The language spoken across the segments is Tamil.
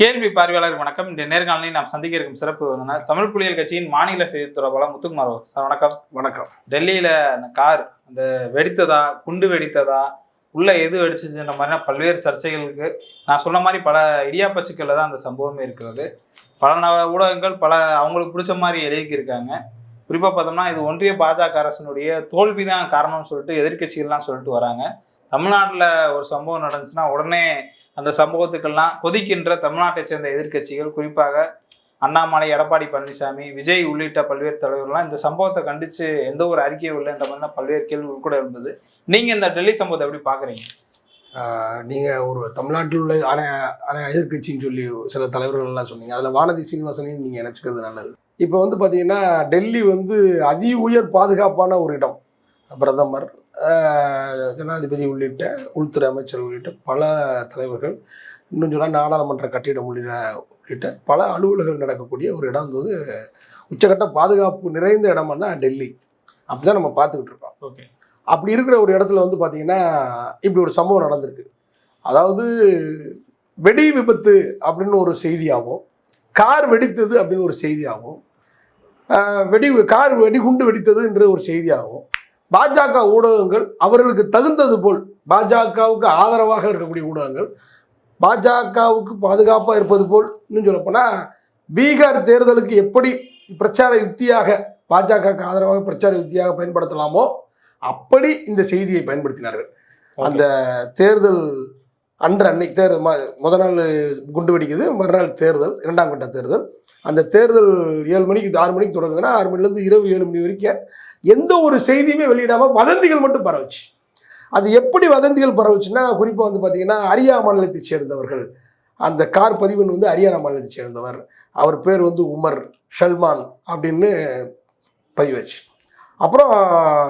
கேள்வி பார்வையாளர் வணக்கம். இந்த நேர்காணலில் நாம் சந்திக்க இருக்கும் சிறப்பு விருந்தினர் தமிழ் புலிகள் கட்சியின் மாநில செய்தி தொடர்பாளர் முத்துக்குமார். சார் வணக்கம். வணக்கம். டெல்லியில அந்த கார் அந்த வெடித்ததா குண்டு வெடித்ததா உள்ள எது வெடிச்சிச்சுன்ற மாதிரியான பல்வேறு சர்ச்சைகளுக்கு நான் சொன்ன மாதிரி பல இடியாப்ப சிக்கல்ல தான் அந்த சம்பவமே இருக்கிறது. பல ஊடகங்கள் பல அவங்களுக்கு பிடிச்ச மாதிரி எழுதிக்கிருக்காங்க. குறிப்பாக பார்த்தோம்னா இது ஒன்றிய பாஜக அரசினுடைய தோல்வி தான் காரணம்னு சொல்லிட்டு எதிர்க்கட்சிகள்லாம் சொல்லிட்டு வராங்க. தமிழ்நாட்டில் ஒரு சம்பவம் நடந்துச்சுன்னா உடனே அந்த சம்பவத்துக்கெல்லாம் கொதிக்கின்ற தமிழ்நாட்டை சேர்ந்த எதிர்க்கட்சிகள் குறிப்பாக அண்ணாமலை எடப்பாடி பழனிசாமி விஜய் உள்ளிட்ட பல்வேறு தலைவர்கள்லாம் இந்த சம்பவத்தை கண்டித்து எந்த ஒரு அறிக்கையும் இல்லைன்ற மாதிரிலாம் பல்வேறு கேள்வி உட்கூட இருந்தது. நீங்கள் இந்த டெல்லி சம்பவத்தை எப்படி பார்க்குறீங்க? நீங்கள் ஒரு தமிழ்நாட்டில் உள்ள அணை அணை எதிர்க்கட்சின்னு சொல்லி சில தலைவர்கள் எல்லாம் சொன்னீங்க. அதில் வானதி சீனிவாசனையும் நீங்கள் நினச்சிக்கிறது நல்லது. இப்போ வந்து பார்த்தீங்கன்னா டெல்லி வந்து அதி உயர் பாதுகாப்பான ஒரு இடம். பிரதமர் ஜனாதிபதி உள்ளிட்ட உள்துறை அமைச்சர் உள்ளிட்ட பல தலைவர்கள் இன்னும் சொன்னால் நாடாளுமன்ற கட்டிடம் உள்ளிட்ட உள்ளிட்ட பல அலுவலர்கள் நடக்கக்கூடிய ஒரு இடம் வந்து உச்சகட்ட பாதுகாப்பு நிறைந்த இடமா தான் டெல்லி. அப்படி தான் நம்ம பார்த்துக்கிட்டு இருக்கோம். ஓகே. அப்படி இருக்கிற ஒரு இடத்துல வந்து பார்த்தீங்கன்னா இப்படி ஒரு சம்பவம் நடந்திருக்கு. அதாவது வெடி விபத்து அப்படின்னு ஒரு செய்தியாகவும் கார் வெடித்தது அப்படின்னு ஒரு செய்தியாகவும் வெடி கார் வெடிகுண்டு வெடித்தது என்ற ஒரு செய்தியாகவும் பாஜக ஊடகங்கள் அவர்களுக்கு தகுந்தது போல் பாஜகவுக்கு ஆதரவாக இருக்கக்கூடிய ஊடகங்கள் பாஜகவுக்கு பாதுகாப்பாக இருப்பது போல் இன்னும் சொல்லப்போனால் பீகார் தேர்தலுக்கு எப்படி பிரச்சார யுக்தியாக பாஜகவுக்கு ஆதரவாக பிரச்சார யுக்தியாக பயன்படுத்தலாமோ அப்படி இந்த செய்தியை பயன்படுத்தினார்கள். அந்த தேர்தல் அன்று அன்னைக்கு தேர்தல் ம- முத நாள் குண்டு வெடிக்குது மறுநாள் தேர்தல் இரண்டாம் கட்ட தேர்தல். அந்த தேர்தல் ஏழு மணிக்கு ஆறு மணிக்கு தொடங்குதுன்னா ஆறு மணிலேருந்து இரவு ஏழு மணி வரைக்கும் எந்த ஒரு செய்தியுமே வெளியிடாமல் வதந்திகள் மட்டும் பரவுச்சு. அது எப்படி வதந்திகள் பரவுச்சுன்னா குறிப்பாக வந்து பார்த்திங்கன்னா அரியா மாநிலத்தைச் சேர்ந்தவர்கள். அந்த கார் பதிவன் வந்து ஹரியானா மாநிலத்தைச் சேர்ந்தவர். அவர் பேர் வந்து உமர் ஷல்மான் அப்படின்னு பதிவாச்சு. அப்புறம்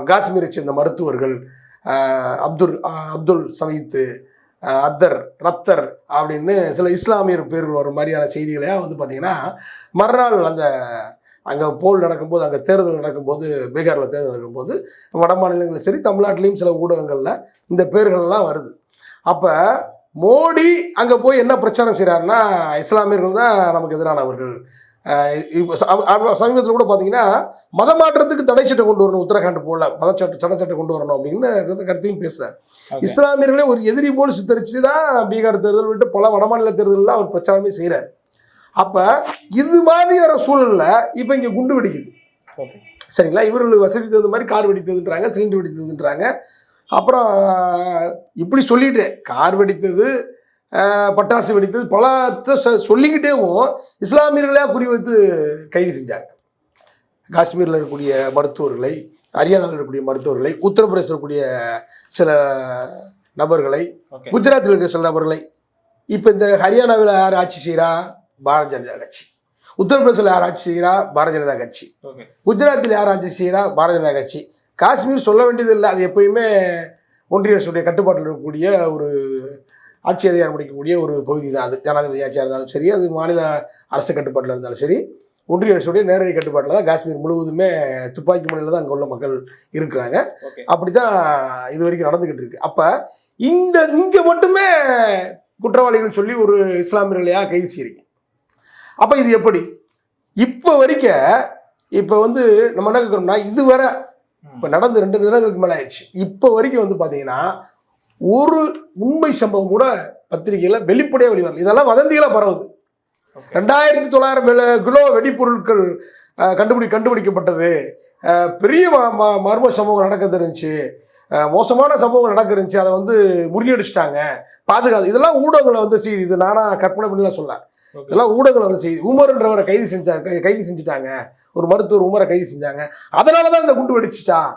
காஷ்மீரை சேர்ந்த மருத்துவர்கள் அப்துல் அப்துல் சமீத்து அத்தர் ரத்தர் அப்படின்னு சில இஸ்லாமியர் பேர்கள் வர மாதிரியான செய்திகளையாக வந்து பார்த்தீங்கன்னா மறுநாள் அந்த அங்கே போல் நடக்கும்போது அங்கே தேர்தல் நடக்கும்போது பீகாரில் தேர்தல் நடக்கும்போது வட மாநிலங்களும் சரி தமிழ்நாட்டிலையும் சில ஊடகங்களில் இந்த பேர்கள்லாம் வருது. அப்போ மோடி அங்கே போய் என்ன பிரச்சாரம் செய்கிறாருன்னா இஸ்லாமியர்கள் தான் நமக்கு எதிரானவர்கள். இப்போ சமீபத்தில் கூட பார்த்தீங்கன்னா மத மாற்றத்துக்கு தடை சட்டம் கொண்டு வரணும் உத்தரகாண்ட் போல மதச்சட்ட சட்ட சட்டம் கொண்டு வரணும் அப்படின்னு கருத்தையும் பேசுகிறார். இஸ்லாமியர்களே ஒரு எதிரி போல் சித்தரித்து தான் பீகார் தேர்தல் விட்டு பல வடமாநில தேர்தலில் அவர் பிரச்சாரமே செய்கிறார் அப்போ இது மாதிரியான சூழலில் இப்போ இங்கே குண்டு வெடிக்குது. ஓகே. சரிங்களா? இவர்களுக்கு வசதி தகுந்த மாதிரி கார் வெடித்ததுன்றாங்க சிலிண்டர் வெடித்ததுன்றாங்க. அப்புறம் இப்படி சொல்லிட்டு கார் வெடித்தது பட்டாசு வெடித்தது. பல சொல்லிக்கிட்டேவும் இஸ்லாமியர்களாக குறிவைத்து கைது செஞ்சாங்க. காஷ்மீரில் இருக்கக்கூடிய மருத்துவர்களை ஹரியானாவில் இருக்கக்கூடிய மருத்துவர்களை உத்தரப்பிரதேசத்தில் இருக்கக்கூடிய சில நபர்களை குஜராத்தில் இருக்கிற சில நபர்களை இப்போ இந்த ஹரியானாவில் யார் ஆட்சி செய்கிறா பாரதிய ஜனதா கட்சி. உத்தரப்பிரதேசத்தில் யார் ஆட்சி செய்கிறா பாரதிய ஜனதா கட்சி. குஜராத்தில் யார் ஆட்சி செய்கிறா பாரதிய ஜனதா கட்சி. காஷ்மீர் சொல்ல வேண்டியது இல்லை அது எப்பயுமே ஒன்றிய அரசுடைய கட்டுப்பாட்டில் இருக்கக்கூடிய ஒரு ஆட்சி அதிகாரம் முடிக்கக்கூடிய ஒரு பகுதி தான். அது ஜனாதிபதி ஆட்சியாக இருந்தாலும் சரி அது மாநில அரசு கட்டுப்பாட்டில் இருந்தாலும் சரி ஒன்றிய அரசுடைய நேரடி கட்டுப்பாட்டில் தான் காஷ்மீர் முழுவதுமே துப்பாக்கி முனையில் தான் அங்கே உள்ள மக்கள் இருக்கிறாங்க. அப்படி தான் இது வரைக்கும் நடந்துக்கிட்டு இருக்கு. அப்போ இந்த இங்கே மட்டுமே குற்றவாளிகள் சொல்லி ஒரு இஸ்லாமியர்களையா கைது செய்கிறீங்க அப்போ இது எப்படி? இப்போ வரைக்கும் இப்போ வந்து நம்ம என்ன கேட்குறோம்னா இதுவரை இப்போ நடந்து ரெண்டு தினங்களுக்கு மேலே ஆயிடுச்சு. இப்போ வரைக்கும் வந்து பார்த்தீங்கன்னா ஒரு உண்மை சம்பவம் கூட பத்திரிகையில் வெளிப்படையாக வெளிவரல. இதெல்லாம் வதந்திகளாக பரவுது. ரெண்டாயிரத்தி தொள்ளாயிரம் கிலோ வெடிப்பொருட்கள் கண்டுபிடி கண்டுபிடிக்கப்பட்டது. பெரிய மர்ம சம்பவம் நடக்க தெரிஞ்சு அஹ், மோசமான சம்பவம் நடக்க இருந்துச்சு அதை வந்து முறியடிச்சிட்டாங்க. பாதுகாத்து இதெல்லாம் ஊடகங்களை வந்து செய்தி இது நானா கற்பனை பண்ணலாம் சொல்ல இதெல்லாம் ஊடகங்களை வந்து செய்தி உமர்ன்றவரை கைது செஞ்சாங்க கைது செஞ்சுட்டாங்க ஒரு மருத்துவர் உமரை கைது செஞ்சாங்க. அதனால தான் இந்த குண்டு க-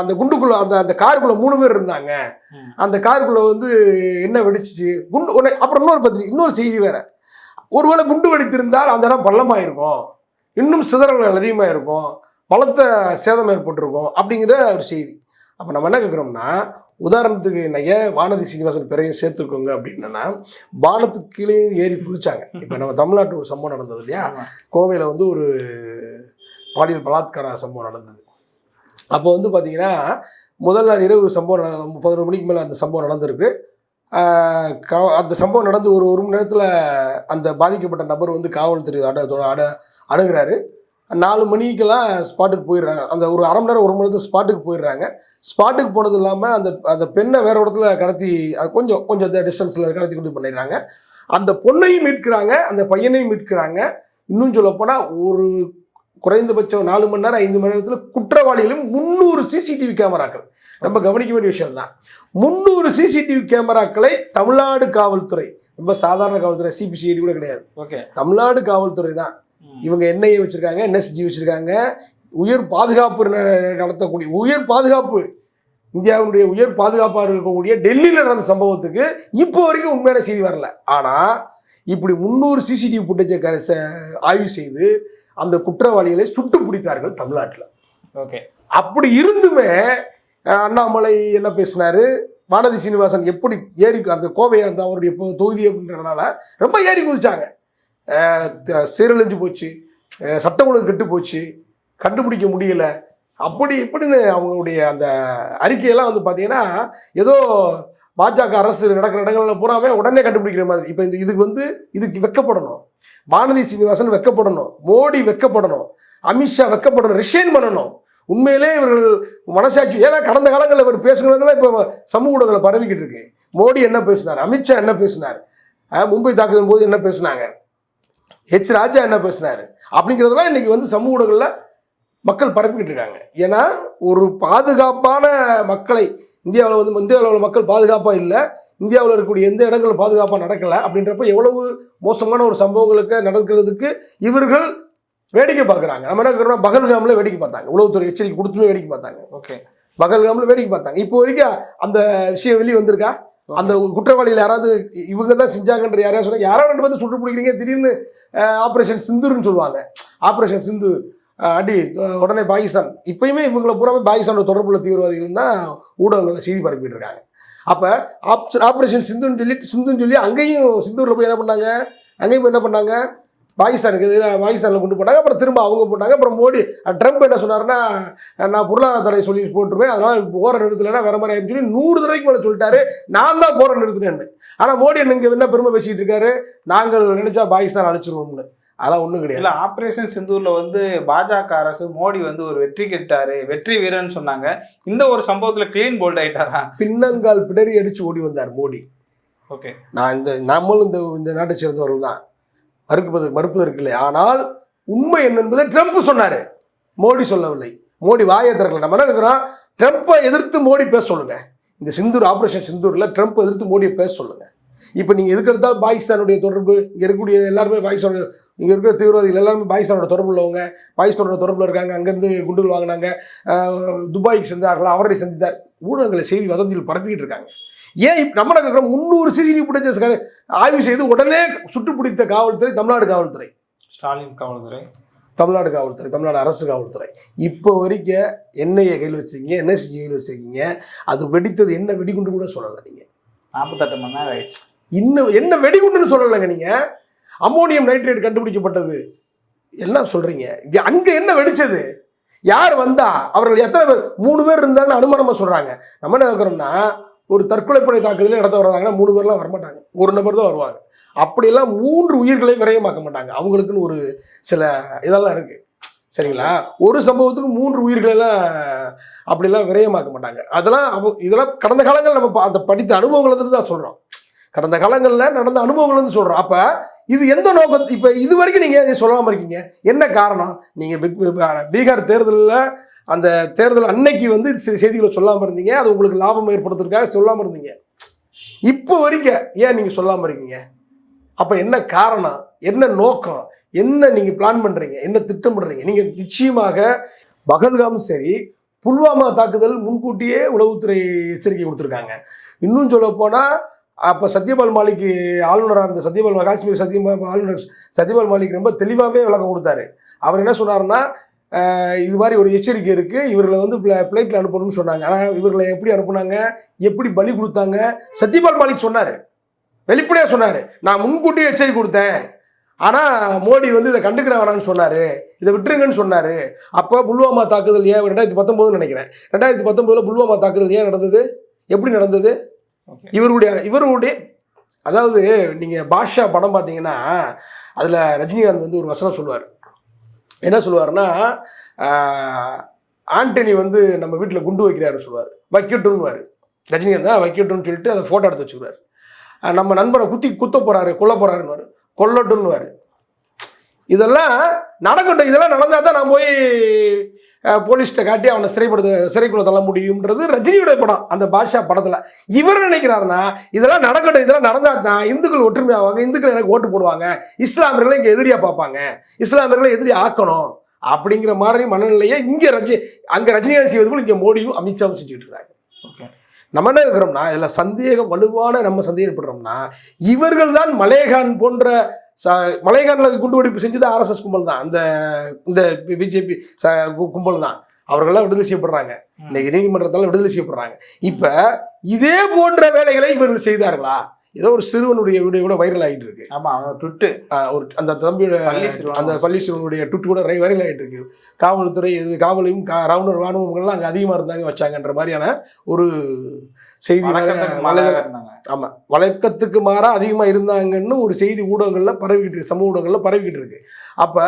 அந்த குண்டுக்குள்ள அந்த அந்த காருக்குள்ள மூணு பேர் இருந்தாங்க. அந்த காருக்குள்ள வந்து என்ன வெடிச்சிச்சு? குண்டு உடனே அப்புறம் இன்னொரு பத்திரிகை இன்னொரு செய்தி வேற. ஒருவேளை குண்டு வெடித்திருந்தால் அந்த இடம் பள்ளமாயிருக்கும். இன்னும் சிதறல்கள் அதிகமாக இருக்கும் பலத்த சேதம் ஏற்பட்டிருக்கும் அப்படிங்கிற ஒரு செய்தி. அப்போ நம்ம என்ன கேட்குறோம்னா உதாரணத்துக்கு நான் ஏன் வானதி சீனிவாசன் பிறையும் சேர்த்துக்கோங்க அப்படின்னா வானத்துக்கு கீழே ஏறி குதிச்சாங்க. இப்போ நம்ம தமிழ்நாட்டு ஒரு சம்பவம் நடந்தது இல்லையா. கோவையில் வந்து ஒரு பாலியல் பலாத்கார சம்பவம் நடந்தது. அப்போ வந்து பார்த்தீங்கன்னா முதல் நாள் இரவு சம்பவம் நட- பதினொரு மணிக்கு மேலே அந்த சம்பவம் நடந்திருக்கு. கா- அந்த சம்பவம் நடந்து ஒரு ஒரு மணி நேரத்தில் அந்த பாதிக்கப்பட்ட நபர் வந்து காவல்துறை அட அட அணுகிறாரு. நாலு மணிக்கெல்லாம் ஸ்பாட்டுக்கு போயிடுறாங்க. அந்த ஒரு அரை மணி நேரம் ஒரு மணி நேரத்தில் ஸ்பாட்டுக்கு போயிடுறாங்க. ஸ்பாட்டுக்கு போனது இல்லாமல் அந்த அந்த பெண்ணை வேறு இடத்துல கடத்தி அது கொஞ்சம் கொஞ்சம் டிஸ்டன்ஸில் கடத்தி கொண்டு பண்ணிடுறாங்க. அந்த பொண்ணையும் மீட்கிறாங்க அந்த பையனையும் மீட்கிறாங்க. இன்னும் சொல்லப்போனால் ஒரு குறைந்தபட்சம் நாலு மணி நேரம் ஐந்து மணி நேரத்தில் குற்றவாளிகளும் முந்நூறு சிசிடிவி கேமராக்கள் ரொம்ப கவனிக்க வேண்டிய விஷயம் தான் முந்நூறு சிசிடிவி கேமராக்களை தமிழ்நாடு காவல்துறை ரொம்ப சாதாரண காவல்துறை சிபிசிஐடி கூட கிடையாது. ஓகே. தமிழ்நாடு காவல்துறை தான். இவங்க என்ஐஏ வச்சிருக்காங்க என்எஸ்ஜி வச்சிருக்காங்க உயர் பாதுகாப்பு நடத்தக்கூடிய உயர் பாதுகாப்பு இந்தியாவுடைய உயர் பாதுகாப்பாக இருக்கக்கூடிய டெல்லியில் நடந்த சம்பவத்துக்கு இப்போ வரைக்கும் உண்மையான செய்தி வரல. ஆனால் இப்படி முந்நூறு சிசிடிவி ஃபுட்டேஜை ஆய்வு செய்து அந்த குற்றவாளிகளை சுட்டு பிடித்தார்கள் தமிழ்நாட்டில். ஓகே. அப்படி இருந்துமே அண்ணாமலை என்ன பேசினாரு? வானதி சீனிவாசன் எப்படி ஏறி அந்த கோவை அந்த அவருடைய தொகுதி அப்படின்றதுனால ரொம்ப ஏறி குதிச்சாங்க. சீரழிஞ்சு போச்சு. சட்டம் ஒழுங்கு கெட்டு போச்சு. கண்டுபிடிக்க முடியல. அப்படி இப்படின்னு அவங்களுடைய அந்த அறிக்கையெல்லாம் வந்து பார்த்தீங்கன்னா ஏதோ பாஜக அரசு நடக்கிற இடங்கள்ல பூராமே உடனே கண்டுபிடிக்கிற மாதிரி. இப்போ இந்த இதுக்கு வந்து இதுக்கு வெக்கப்படணும். வானதி சீனிவாசன் வெக்கப்படணும். மோடி வெக்கப்படணும். அமித்ஷா வெக்கப்படணும். ரிஷைன் பண்ணணும். உண்மையிலே இவர்கள் மனசாட்சி ஏன்னா கடந்த காலங்களில் இவர் பேசுகிறதெல்லாம் இப்போ சமூக ஊடகங்களில் பரவிக்கிட்டு இருக்கு. மோடி என்ன பேசினார்? அமித்ஷா என்ன பேசினார்? மும்பை தாக்குதல் போது என்ன பேசினாங்க? ஹெச் ராஜா என்ன பேசினார்? அப்படிங்கிறதெல்லாம் இன்னைக்கு வந்து சமூக ஊடகங்களில் மக்கள் பரப்பிக்கிட்டு இருக்காங்க. ஏன்னா ஒரு பாதுகாப்பான மக்களை இந்தியாவில் வந்து இந்தியாவில் உள்ள மக்கள் பாதுகாப்பாக இல்லை. இந்தியாவில் இருக்கக்கூடிய எந்த இடங்களும் பாதுகாப்பாக நடக்கலை அப்படின்றப்ப எவ்வளவு மோசமான ஒரு சம்பவங்களுக்கு நடக்கிறதுக்கு இவர்கள் வேடிக்கை பார்க்குறாங்க. நம்ம என்ன இருக்கிறோம் பகல்காமில் வேடிக்கை பார்த்தாங்க. உளவுத்துறை எச்சரிக்கை கொடுத்துமே வேடிக்கை பார்த்தாங்க. ஓகே. பகல்காமில் வேடிக்கை பார்த்தாங்க. இப்போ வரைக்கும் அந்த விஷயம் வெளியே வந்திருக்கா? அந்த குற்றவாளிகள் யாராவது இவங்க தான் செஞ்சாங்கன்ற யாரையா சொன்னாங்க? யாரோ ரெண்டு பேர்த்து சுட்டு பிடிக்கிறீங்க திடீர்னு ஆப்ரேஷன் சிந்துருன்னு சொல்லுவாங்க. ஆப்ரேஷன் சிந்து அடி உடனே பாகிஸ்தான். இப்பயுமே இவங்களை பூராமே பாகிஸ்தானோட தொடர்புள்ள தீவிரவாதிகள் தான் ஊடகங்களில் செய்தி பரப்பிட்டு இருக்காங்க அப்போ ஆப்ரேஷன் சிந்துன்னு சொல்லிட்டு சிந்துன்னு சொல்லி அங்கேயும் சிந்தூரில் போய் என்ன பண்ணாங்க? அங்கேயும் போய் என்ன பண்ணாங்க? பாகிஸ்தானுக்கு எதிராக பாகிஸ்தானில் கொண்டு போனாங்க. அப்புறம் திரும்ப அவங்க போட்டாங்க. அப்புறம் மோடி ட்ரம்ப் என்ன சொன்னார்னா நான் பொருளாதார தடை சொல்லி போட்டுருவேன். அதனால் போகிற நிறுத்தலைன்னா வேறு மாதிரி ஆயிடுச்சு சொல்லி நூறு தடவைக்கு மேலே சொல்லிட்டாரு. நான் தான் போகிற நிறுத்தினேன்னு. ஆனால் மோடி எனக்கு இங்கே என்ன பெருமை பேசிக்கிட்டு இருக்காரு? நாங்கள் நினச்சா பாகிஸ்தான் அழிச்சிருவோம்னு. அதெல்லாம் ஒன்றும் கிடையாது. இல்ல ஆபரேஷன் சிந்தூர்ல வந்து பாஜக அரசு மோடி வந்து ஒரு வெற்றி கெட்டாரு வெற்றி வீரன் சொன்னாங்க. இந்த ஒரு சம்பவத்துல கிளீன் போல்ட் ஆயிட்டாரா? பின்னங்கால் பிடரி அடிச்சு ஓடி வந்தார் மோடி. ஓகே. நான் இந்த நம்மளும் இந்த இந்த நாட்டை சேர்ந்தவர்கள் தான். மறுப்பது மறுப்பதற்கு இல்லை ஆனால் உண்மை என்ன என்பதை ட்ரம்ப் சொன்னார். மோடி சொல்லவில்லை. மோடி வாயை திறக்கல. நம்ம என்ன இருக்கிறோம் ட்ரம்ப்பை எதிர்த்து மோடி பேச சொல்லுங்க. இந்த சிந்தூர் ஆப்ரேஷன் சிந்தூரில் ட்ரம்ப் எதிர்த்து மோடியை பேச சொல்லுங்க. இப்போ நீங்கள் எதுக்கு எடுத்தாலும் பாகிஸ்தானுடைய தொடர்பு இங்கே இருக்கக்கூடிய எல்லாருமே பாகிஸ்தானோட இங்கே இருக்கிற தீவிரவாதிகள் எல்லாருமே பாகிஸ்தானோட தொடர்பு உள்ளவங்க. பாகிஸ்தானோட தொடர்பில் இருக்காங்க அங்கேருந்து குண்டுகள் வாங்கினாங்க. துபாய்க்கு சென்றார்கள் அவரை சந்தித்தார். ஊடகங்களை செய்தி வதந்தியில் பரப்பிக்கிட்டு இருக்காங்க. ஏன் இப்போ நம்ம இருக்கிற முந்நூறு சிசிடிவி ஃபுட்டேஜஸ் ஆய்வு செய்து உடனே சுட்டுப்பிடித்த காவல்துறை தமிழ்நாடு காவல்துறை. ஸ்டாலின் காவல்துறை. தமிழ்நாடு காவல்துறை தமிழ்நாடு அரசு காவல்துறை. இப்போ வரைக்கும் என்ஐஏ கையில் வச்சிருக்கீங்க என்எஸ்ஜி கையில் வச்சிருக்கீங்க. அது வெடித்தது என்ன வெடிகுண்டு கூட சொல்லலை நீங்கள் நாற்பத்தெட்டு மணி நேரம் ஆயிடுச்சு. இன்னும் என்ன வெடிகுண்டுன்னு சொல்லலைங்க நீங்கள் அம்மோனியம் நைட்ரேட் கண்டுபிடிக்கப்பட்டது. எல்லாம் சொல்கிறீங்க இங்கே அங்கே என்ன வெடிச்சது? யார் வந்தா? அவர்கள் எத்தனை பேர்? மூணு பேர் இருந்தாங்கன்னு அனுமானமாக சொல்கிறாங்க நம்ம என்ன கேட்குறோம்னா ஒரு தற்கொலைப்படை தாக்குதலே நடத்த வர்றாங்கன்னா மூணு பேர்லாம் வரமாட்டாங்க. ஒரு நபர் தான் வருவாங்க. அப்படியெல்லாம் மூன்று உயிர்களை விரயமாக்க மாட்டாங்க அவங்களுக்குன்னு ஒரு சில இதெல்லாம் இருக்குது சரிங்களா? ஒரு சம்பவத்துக்கு மூன்று உயிர்களெல்லாம் அப்படிலாம் விரயமாக்க மாட்டாங்க அதெல்லாம் அவ இதெல்லாம் கடந்த காலங்கள் நம்ம பா- அந்த படித்த அனுபவங்கள்லேருந்து தான் சொல்கிறோம் கடந்த காலங்களில் நடந்த அனுபவங்கள்னு சொல்கிறோம் அப்போ இது எந்த நோக்கம்? இப்போ இது வரைக்கும் நீங்கள் சொல்லாமல் இருக்கீங்க? என்ன காரணம்? நீங்கள் பீகார் தேர்தலில் அந்த தேர்தல் அன்னைக்கு வந்து செய்திகளை சொல்லாமல் இருந்தீங்க. அது உங்களுக்கு லாபம் ஏற்படுத்துறதுக்காக சொல்லாமல் இருந்தீங்க. இப்போ வரைக்கும் ஏன் நீங்கள் சொல்லாமல் இருக்கீங்க? அப்போ என்ன காரணம்? என்ன நோக்கம்? என்ன நீங்கள் பிளான் பண்ணுறீங்க என்ன திட்டமிடுறீங்க நீங்கள் நிச்சயமாக பகல்காமும் சரி புல்வாமா தாக்குதல் முன்கூட்டியே உளவுத்துறை எச்சரிக்கை கொடுத்துருக்காங்க. இன்னும் சொல்ல போனால் அப்போ சத்யபால் மாலிக் ஆளுநராக இருந்த சத்யபால் மா- காஷ்மீர் சத்யபால் ஆளுநர் சத்யபால் மாலிக் ரொம்ப தெளிவாகவே விளக்கம் கொடுத்தாரு. அவர் என்ன சொன்னார்னா இது மாதிரி ஒரு எச்சரிக்கை இருக்குது இவர்களை வந்து பிளைட்டில் அனுப்பணும்னு சொன்னாங்க. ஆனால் இவர்களை எப்படி அனுப்புனாங்க? எப்படி பலி கொடுத்தாங்க? சத்யபால் மாலிக் சொன்னார். வெளிப்படையாக சொன்னார். நான் முன்கூட்டியே எச்சரிக்கை கொடுத்தேன். ஆனால் மோடி வந்து இதை கண்டுக்கிற வேணாம்னு சொன்னார். இதை விட்டுருங்கன்னு சொன்னார். அப்போ புல்வாமா தாக்குதல் ஏன் ரெண்டாயிரத்தி பத்தொம்போதுன்னு நினைக்கிறேன். ரெண்டாயிரத்தி பத்தொம்போதில் புல்வாமா தாக்குதல் ஏன் நடந்தது? எப்படி நடந்தது? இவருடைய இவருடைய அதாவது நீங்கள் பாஷா படம் பார்த்தீங்கன்னா அதில் ரஜினிகாந்த் வந்து ஒரு வசனம் சொல்லுவார். என்ன சொல்லுவாருன்னா ஆண்டனி வந்து நம்ம வீட்டில் குண்டு வைக்கிறாருன்னு சொல்லுவார். வைக்கட்டும்னுவார். ரஜினிகாந்த் தான் வைக்கட்டும்னு சொல்லிட்டு அதை ஃபோட்டோ எடுத்து வச்சுருவார் நம்ம நண்பரை குத்தி குத்த போகிறாரு கொல்ல போகிறாருன்னு கொல்லட்டும்னுவார். இதெல்லாம் நடக்கட்டும். இதெல்லாம் நடந்தால் தான் நான் போய் போலீஸ்கிட்ட காட்டி அவனை சிறைப்படுத்த சிறைக்குள்ள தள்ள முடியும்ன்றது ரஜினியோட படம் அந்த பாஷா படத்தில். இவர் நினைக்கிறாருன்னா இதெல்லாம் நடக்கட்டும் இதெல்லாம் நடந்தால் தான் இந்துக்கள் ஒற்றுமையாவாங்க இந்துக்கள் எனக்கு ஓட்டு போடுவாங்க இஸ்லாமியர்களை இங்கே எதிரியாக பார்ப்பாங்க இஸ்லாமியர்களை எதிரி ஆக்கணும் அப்படிங்கிற மாதிரி மனநிலையை இங்கே ரஜி அங்கே ரஜினிகாந்த் செய்வது போல் இங்கே மோடியும் அமித்ஷாவும் செஞ்சுட்டு இருக்காங்க. ஓகே. நம்ம என்ன இருக்கிறோம்னா இதில் சந்தேகம் வலுவான நம்ம சந்தேகப்படுறோம்னா இவர்கள் தான் மலேகான் போன்ற ச மலைகானில் குண்டு வெடிப்பு செஞ்சது ஆர்எஸ்எஸ் கும்பல் தான். அந்த இந்த பிஜேபி ச கும்பல் தான். அவர்கள்லாம் விடுதலை செய்யப்படுறாங்க. இன்னைக்கு நீதிமன்றத்தால் விடுதலை செய்யப்படுறாங்க. இப்போ இதே போன்ற வேலைகளை இவர்கள் செய்தார்களா? ஏதோ ஒரு சிறுவனுடைய வீடியோ கூட வைரல் ஆகிட்டு இருக்கு. ஆமா ட்விட்டு ஒரு அந்த தம்பியோட அந்த பள்ளி சிறுவனுடைய ட்விட் கூட வைரல் ஆகிட்டு இருக்கு. காவல்துறை இது காவலையும் ராணுவ ராணுவங்கள்லாம் அங்கே அதிகமாக இருந்தாங்க வச்சாங்கன்ற மாதிரியான ஒரு செய்தி வேற வழக்கத்துக்கு மாறாக அதிகமாக இருந்தாங்கன்னு ஒரு செய்தி ஊடகங்களில் பரவிக்கிட்டு இருக்கு. சமூக ஊடகங்களில் பரவிக்கிட்டு இருக்கு. அப்போ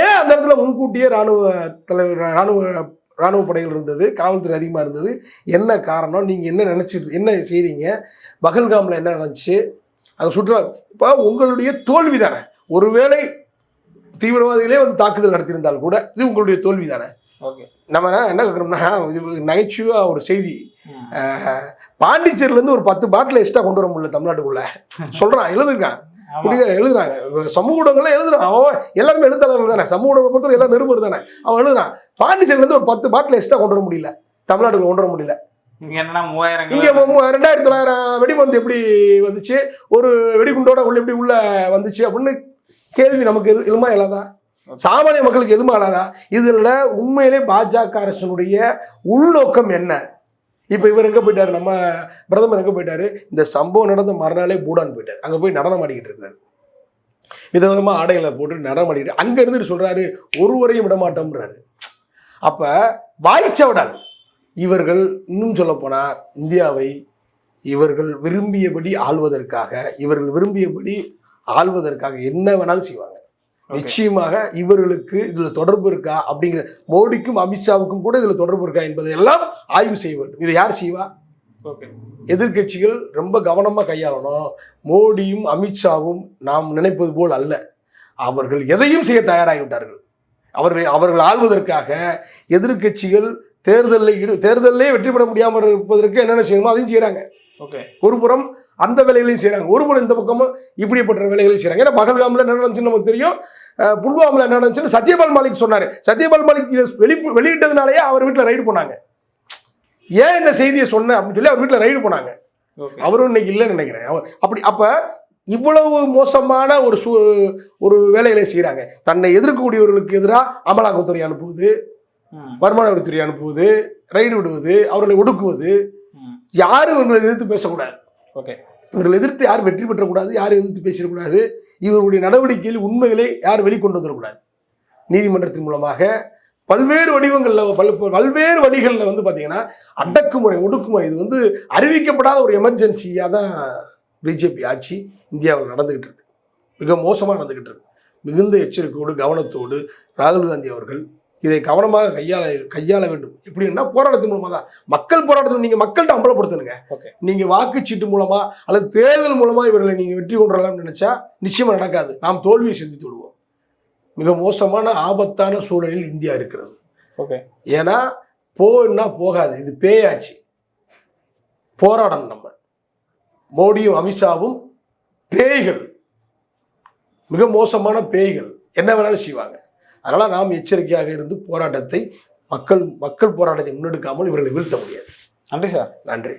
ஏன் அந்த இடத்துல முன்கூட்டியே ராணுவ தலைவர் ராணுவ ராணுவ படைகள் இருந்தது? காவல்துறை அதிகமாக இருந்தது. என்ன காரணம்? நீங்கள் என்ன நினச்சிட்டு என்ன செய்கிறீங்க பகல்காமில் என்ன நடந்துச்சு? அது சுற்றுலா இப்போ உங்களுடைய தோல்வி தானே. ஒருவேளை தீவிரவாதிகளே வந்து தாக்குதல் நடத்தியிருந்தால் கூட இது உங்களுடைய தோல்வி தானே. ஓகே. நம்ம என்ன கேட்குறோம்னா இது நகைச்சுவாக ஒரு செய்தி. பாண்டிச்சேரியிலேருந்து ஒரு பத்து பாட்டில் எக்ஸ்ட்ரா கொண்டு வர முடியல தமிழ்நாட்டுக்குள்ள. சொல்கிறான் எழுதுருக்கான் எழுதுறாங்க. சமூக ஊடகங்கள்ல எழுதுறான். அவன் எல்லாருமே எழுத்தாளர்கள் தானே. சமூக ஊடகம் பொறுத்தவரை எல்லாம் நிருபர் தானே. அவன் எழுதுறான். பாண்டிச்சேரியிலேருந்து ஒரு பத்து பாட்டில் எக்ஸ்ட்ரா கொண்டு வர முடியல. தமிழ்நாட்டுக்குள்ள கொண்டு வர முடியல. ரெண்டாயிரத்தி தொள்ளாயிரம் வெடிமருந்து எப்படி வந்துச்சு? ஒரு வெடிகுண்டோட உள்ள எப்படி உள்ள வந்துச்சு அப்படின்னு கேள்வி நமக்கு எழுமா இல்லாதா? சாமானிய மக்களுக்கு எழுமா இல்லாதா? இதில் உண்மையிலே பாஜக அரசனுடைய உள்நோக்கம் என்ன? இப்போ இவர் எங்கே போயிட்டாரு? நம்ம பிரதமர் எங்கே போயிட்டாரு? இந்த சம்பவம் நடந்த மறுநாளே பூடான் போயிட்டார். அங்கே போய் நடனம் ஆடிக்கிட்டு இருக்காரு விதவிதமாக ஆடைகளை போட்டு நடனம் ஆடிக்கிட்டு அங்கே இருந்துட்டு சொல்கிறாரு ஒருவரையும் விடமாட்டோம்ன்றாரு. அப்போ அப்போ வாய்ச்சவடால் இவர்கள் இன்னும் சொல்லப்போனால் இந்தியாவை இவர்கள் விரும்பியபடி ஆள்வதற்காக இவர்கள் விரும்பியபடி ஆள்வதற்காக என்ன வேணாலும் செய்வாங்க. நிச்சயமாக இவர்களுக்கு இதில் தொடர்பு இருக்கா அப்படிங்கிற மோடிக்கும் அமித்ஷாவுக்கும் கூட இதில் தொடர்பு இருக்கா என்பதையெல்லாம் ஆய்வு செய்ய வேண்டும். இதை யார் செய்வா? ஓகே எதிர்க்கட்சிகள் ரொம்ப கவனமாக கையாளணும். மோடியும் அமித்ஷாவும் நாம் நினைப்பது போல் அல்ல. அவர்கள் எதையும் செய்ய தயாராகிவிட்டார்கள். அவர்கள் அவர்கள் ஆள்வதற்காக எதிர்க்கட்சிகள் தேர்தலில் ஈடு தேர்தலிலே வெற்றி பெற முடியாமல் இருப்பதற்கு என்னென்ன செய்யணுமோ அதையும் செய்கிறாங்க ஓகே ஒரு புறம் அந்த வேலைகளையும் செய்கிறாங்க ஒரு புறம் இந்த பக்கமும் இப்படிப்பட்ட வேலைகளையும் செய்கிறாங்க ஏன்னா பகல்காமில் என்ன நடந்துச்சுன்னு நமக்கு தெரியும். புல்வாமில் என்ன நடந்துச்சுன்னு சத்யபால் மாலிக் சொன்னார். சத்யபால் மாலிக் இதை வெளி வெளியிட்டதுனாலேயே அவர் வீட்டில் ரைடு போனாங்க. ஏன் இந்த செய்தியை சொன்னேன் அப்படின்னு சொல்லி அவர் வீட்டில் ரைடு போனாங்க. அவரும் இன்னைக்கு இல்லைன்னு நினைக்கிறேன். அப்படி அப்போ இவ்வளவு மோசமான ஒரு சூ ஒரு வேலைகளை செய்கிறாங்க தன்னை எதிர்க்கக்கூடியவர்களுக்கு எதிராக அமலாக்கத்துறை அனுப்புவது வருமான வரித்துறை அனுப்புவது ரைடு விடுவது அவர்களை ஒடுக்குவது. யாரும் இவங்களை எதிர்த்து பேசக்கூடாது. ஓகே. இவர்கள் எதிர்த்து யாரும் வெற்றி பெற்றக்கூடாது யாரும் எதிர்த்து பேசிடக்கூடாது இவர்களுடைய நடவடிக்கையில் உண்மைகளை யாரும் வெளிக்கொண்டு வந்துடக்கூடாது? நீதிமன்றத்தின் மூலமாக பல்வேறு வடிவங்களில் பல் பல்வேறு வழிகளில் வந்து பார்த்திங்கன்னா அடக்குமுறை ஒடுக்குமுறை இது வந்து அறிவிக்கப்படாத ஒரு எமர்ஜென்சியாக தான் பிஜேபி ஆட்சி இந்தியாவில் நடந்துக்கிட்டு இருக்கு. மிக மோசமாக நடந்துக்கிட்டு இருக்கு. மிகுந்த எச்சரிக்கையோடு கவனத்தோடு ராகுல் காந்தி அவர்கள் இதை கவனமாக கையாள கையாள வேண்டும். எப்படின்னா போராட்டத்தின் மூலமாக தான். மக்கள் போராட்டத்தில் நீங்கள் மக்கள்கிட்ட அம்பலப்படுத்தணுங்க. ஓகே நீங்கள் வாக்குச்சீட்டு மூலமா அல்லது தேர்தல் மூலமா இவர்களை நீங்கள் வெற்றி கொண்டுடலாம்னு நினைச்சா நிச்சயமா நடக்காது. நாம் தோல்வியை சந்தித்து விடுவோம். மிக மோசமான ஆபத்தான சூழலில் இந்தியா இருக்கிறது. ஓகே ஏன்னா போன்னா போகாது. இது பேயாச்சு. போராடணும் நம்ம. மோடியும் அமித்ஷாவும் பேய்கள். மிக மோசமான பேய்கள். என்ன வேணாலும் செய்வாங்க. அதனால நாம் எச்சரிக்கையாக இருந்து போராட்டத்தை மக்கள் மக்கள் போராட்டத்தை முன்னெடுக்காமல் இவர்களை வீழ்த்த முடியாது. நன்றி சார். நன்றி.